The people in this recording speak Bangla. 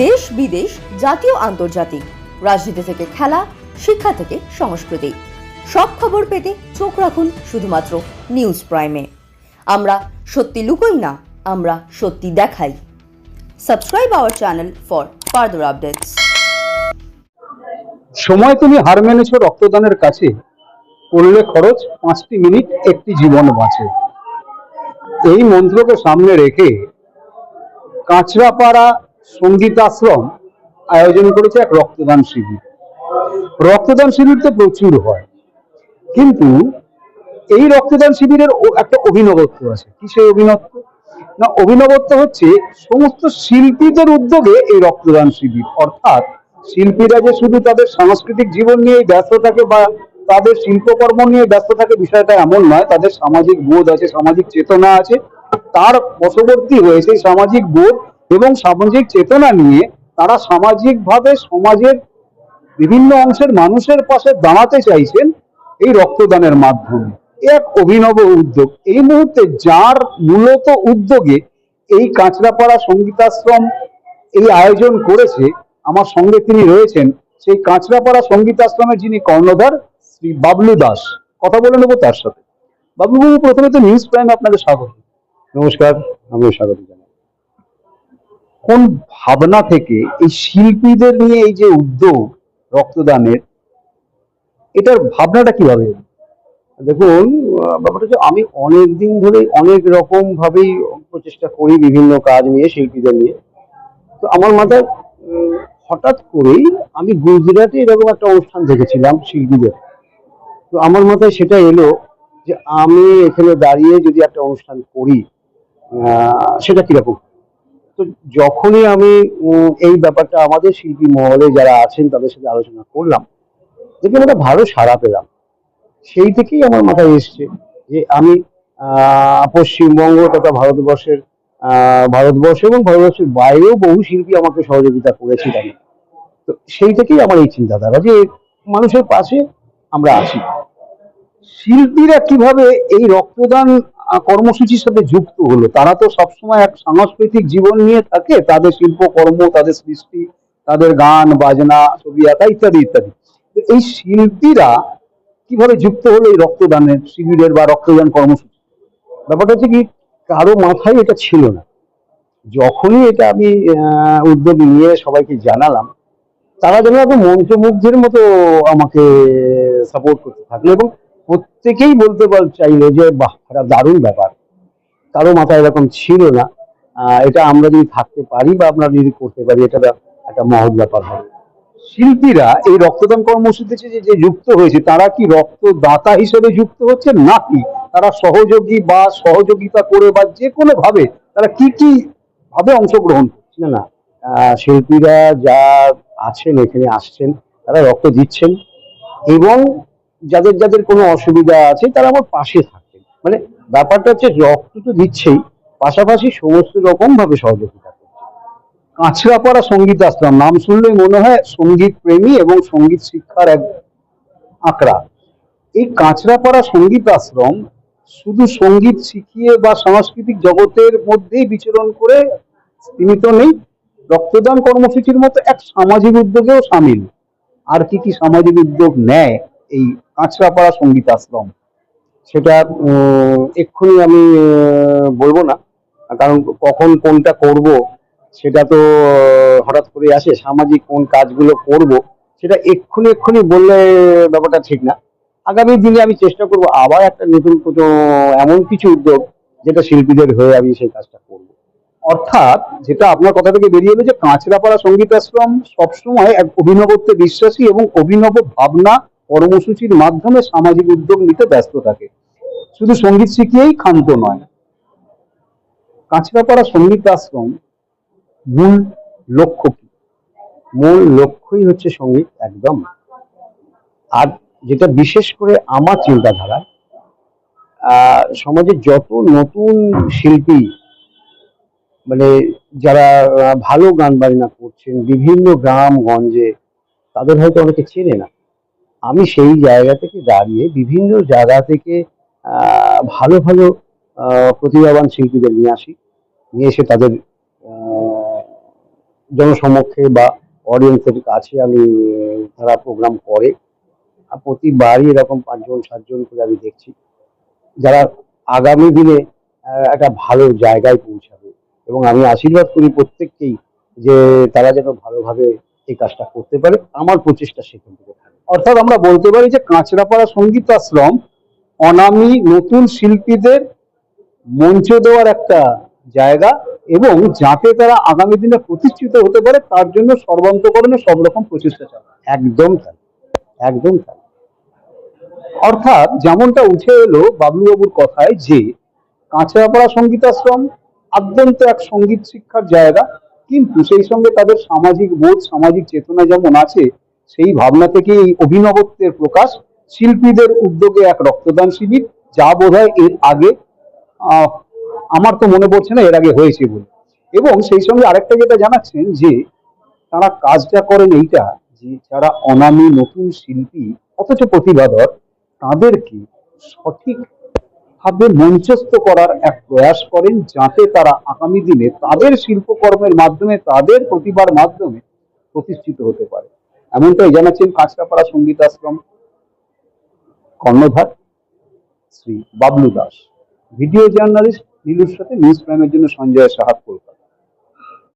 দেশ বিদেশ, জাতীয়, আন্তর্জাতিক। রাজনীতি থেকে খেলা, শিক্ষা থেকে সংস্কৃতি। সব খবর পেতে চোখ রাখুন শুধুমাত্র নিউজ প্রাইমে। আমরা সত্যি লুকোই না, আমরা সত্যি দেখাই। Subscribe our channel for further updates. সময় তুমি হার মেনেছো রক্তদানের কাছে, করলে খরচ পাঁচটি মিনিট, একটি জীবন বাঁচে। এই মন্ত্রকে সামনে রেখে কাঁচরাপাড়া সঙ্গীতাশ্রম আয়োজন করেছে এক রক্তদান শিবির। রক্তদান শিবির তো প্রচুর হয়। কিন্তু এই রক্তদান শিবিরের একটা অভিনবত্ব আছে। কি সেই অভিনবত্ব? না, অভিনবত্ব হচ্ছে সমস্ত শিল্পীদের উদ্যোগে এই রক্তদান শিবির। অর্থাৎ শিল্পীরা যে শুধু তাদের সাংস্কৃতিক জীবন নিয়ে ব্যস্ত থাকে বা তাদের শিল্পকর্ম নিয়ে ব্যস্ত থাকে, বিষয়টা এমন নয়। তাদের সামাজিক বোধ আছে, সামাজিক চেতনা আছে। তার বশবর্তী সেই সামাজিক বোধ এবং সামাজিক চেতনা নিয়ে তারা সামাজিকভাবে সমাজের বিভিন্ন অংশের মানুষের পাশে দাঁড়াতে চাইছেন এই রক্তদানের মাধ্যমে। এক অভিনব উদ্যোগ। এই মুহূর্তে যার মূলত উদ্যোগে এই কাঁচরাপাড়া সঙ্গীতাশ্রম এই আয়োজন করেছে, আমার সঙ্গে তিনি রয়েছেন, সেই কাঁচরাপাড়া সঙ্গীতাশ্রমের যিনি কর্ণধার, শ্রী বাবলু দাস। কথা বলে নেব তার সাথে। বাবলুবাবু, প্রথমে তো নিউজ প্রাইম আপনাকে স্বাগত। নমস্কার, আমিও স্বাগত জানাই কোন ভাবনা থেকে এই শিল্পীদের নিয়ে এই যে উদ্যোগ, রক্তদানের, এটার ভাবনাটা কীভাবে? দেখুন ব্যাপারটা হচ্ছে আমি অনেক দিন ধরে অনেক রকম ভাবেই প্রচেষ্টা করি বিভিন্ন কাজ নিয়ে, শিল্পীদের নিয়ে। তো আমার মাথায় হঠাৎ করেই আমি গুজরাটে এরকম একটা অনুষ্ঠান দেখেছিলাম শিল্পীদের। তো আমার মাথায় সেটা এলো যে আমি এখানে দাঁড়িয়ে যদি একটা অনুষ্ঠান করি সেটা কীরকম? তো যখনই আমি এই ব্যাপারটা আমাদের শিল্পী মহলে যারা আছেন, তাদের সাথে আলোচনা করলাম, দেখলাম একটা ভালো সাড়া পেলাম। সেই থেকেই আমার মাথায় এসছে যে আমি পশ্চিমবঙ্গ তথা ভারতবর্ষের ভারতবর্ষ এবং ভারতবর্ষের বাইরেও বহু শিল্পী আমাকে সহযোগিতা করেছিলেন তো সেই থেকেই আমার এই চিন্তাধারা যে মানুষের পাশে আমরা আছি। শিল্পীরা কীভাবে এই রক্তদান কর্মসূচির সাথে যুক্ত হলো। তারা তো সবসময় এক সাংস্কৃতিক জীবন নিয়ে থাকে, তাদের শিল্পকর্ম তাদের সৃষ্টি, তাদের গান, বাজনা, ছবি, আঁকা ইত্যাদি ইত্যাদি। এই শিল্পীরা কীভাবে যুক্ত হলো এই রক্তদানের শিবিরের বা রক্তদান কর্মসূচি? ব্যাপারটা হচ্ছে কি, কারও মাথায় এটা ছিল না। যখনই এটা আমি উদ্যোগ নিয়ে সবাইকে জানালাম, তারা যেন একদম মন্ত্রমুগ্ধের মতো আমাকে সাপোর্ট করতে থাকল এবং প্রত্যেকেই বলতে পার চাইলো যে, বাহ, একটা দারুণ ব্যাপার। কারও মাথায় এরকম ছিল না। এটা আমরা যদি থাকতে পারি বা আমরা যদি করতে পারি, এটা একটা মহৎ ব্যাপার হবে। শিল্পীরা এই রক্তদান কর্মসূচিতে যে যে যুক্ত হয়েছে, তারা কি রক্তদাতা হিসেবে যুক্ত হচ্ছে? নাকি তারা সহযোগী বা সহযোগিতা করে বা যে কোনো ভাবে তারা কি কি ভাবে অংশগ্রহণ? না না। শিল্পীরা যা আছেন, এখানে আসছেন, তারা রক্ত দিচ্ছেন এবং যাদের যাদের কোনো অসুবিধা আছে, তারা আমার পাশে থাকেন মানে ব্যাপারটা হচ্ছে রক্ত তো দিচ্ছেই, পাশাপাশি সমস্ত রকম ভাবে সহযোগিতা করছে। কাঁচরাপাড়া সংগীত আশ্রম, নাম শুনলেই মনে হয় সংগীত প্রেমী এবং সংগীত শিক্ষার এক আঁকড়া। এই কাঁচরাপাড়া সংগীত আশ্রম শুধু সংগীত শিখিয়ে বা সাংস্কৃতিক জগতের মধ্যেই বিচরণ করে সীমিত নেই, রক্তদান কর্মসূচির মতো এক সামাজিক উদ্যোগেও সামিল। আর কি কি সামাজিক উদ্যোগ নেয়, এই কাঁচরাপাড়া সংগীত আশ্রম। সেটা এক্ষুনি আমি বলব না, কারণ কখন কোনটা করব, সেটা তো হঠাৎ করে আসে, সামাজিক কোন কাজগুলো করব, সেটা এক্ষুনি এক্ষুনি বললে ব্যাপারটা ঠিক না। আগামী দিনে আমি চেষ্টা করব আবার একটা নতুন কোনো এমন কিছু উদ্যোগ, যেটা শিল্পীদের হয়ে আমি সেই কাজটা করব। অর্থাৎ, যেটা আপনার কথা থেকে বেরিয়ে এলো যে কাঁচরাপাড়া সংগীত আশ্রম সবসময় এক অভিনবত্বে বিশ্বাসী এবং অভিনব ভাবনা কর্মসূচির মাধ্যমে সামাজিক উদ্যোগ নিতে ব্যস্ত থাকে। শুধু সংগীত শিখিয়েই ক্ষান্ত নয়। কাঁচরাপাড়া সংগীত আশ্রম মূল লক্ষ্য কি? মূল লক্ষ্যই হচ্ছে সংগীত একদম। আর যেটা বিশেষ করে আমার চিন্তাধারা সমাজে যত নতুন শিল্পী মানে যারা ভালো গান বাজনা করছেন, বিভিন্ন গ্রাম গঞ্জে তাদের হয়তো অনেকে চেনে না। আমি সেই জায়গা থেকে দাঁড়িয়ে বিভিন্ন জায়গা থেকে ভালো ভালো প্রতিভাবান শিল্পীদের নিয়ে আসি। নিয়ে এসে তাদের জনসমক্ষে বা অডিয়েন্সের কাছে আমি তারা প্রোগ্রাম করে। আর প্রতিবারই এরকম পাঁচজন, সাতজন করে আমি দেখছি। যারা আগামী দিনে একটা ভালো জায়গায় পৌঁছাবে। এবং আমি আশীর্বাদ করি প্রত্যেককেই যে তারা যেন ভালোভাবে এই কাজটা করতে পারে, আমার প্রচেষ্টা সেখান থেকে থাকে। অর্থাৎ আমরা বলতে পারি যে কাঁচরাপাড়া সংগীত আশ্রম অনামী নতুন শিল্পীদের মঞ্চ দেওয়ার একটা জায়গা এবং যাতে তারা আগামী দিনে প্রতিষ্ঠিত হতে পারে, তার জন্য সর্বান্তকরণে সব রকম প্রচেষ্টা চালায়। একদম তাই একদম তাই। অর্থাৎ যেমনটা উঠে এলো বাবলুবাবুর কথায় যে কাঁচরাপাড়া সঙ্গীতাশ্রম আদ্যন্ত এক সংগীত শিক্ষার জায়গা কিন্তু সেই সঙ্গে তাদের সামাজিক বোধ, সামাজিক চেতনা যেমন আছে, সেই ভাবনা থেকে এই অভিনবত্বের প্রকাশ শিল্পীদের উদ্যোগে এক রক্তদান শিবির, যা বোধহয় এর আগে আমার তো মনে পড়ছে না, এর আগে হয়েছে বলে। এবং সেই সঙ্গে আরেকটা যেটা জানাচ্ছেন যে, তারা কাজটা করেন এইটা যে, যারা অনামী নতুন শিল্পী, অথচ প্রতিভাধর, তাদেরকে সঠিক ভাবে মঞ্চস্থ করার এক প্রয়াস করেন যাতে তারা আগামী দিনে তাদের শিল্পকর্মের মাধ্যমে, তাদের প্রতিভার মাধ্যমে প্রতিষ্ঠিত হতে পারে। এমনটাই জানাচ্ছেন কাঁচকাপাড়া সংগীত আশ্রম কর্ণধার শ্রী বাবলু দাস। ভিডিও জার্নালিস্ট নীলুর সাথে নিউজ প্রাইমের জন্য সঞ্জয় সাহাব কলকাতা।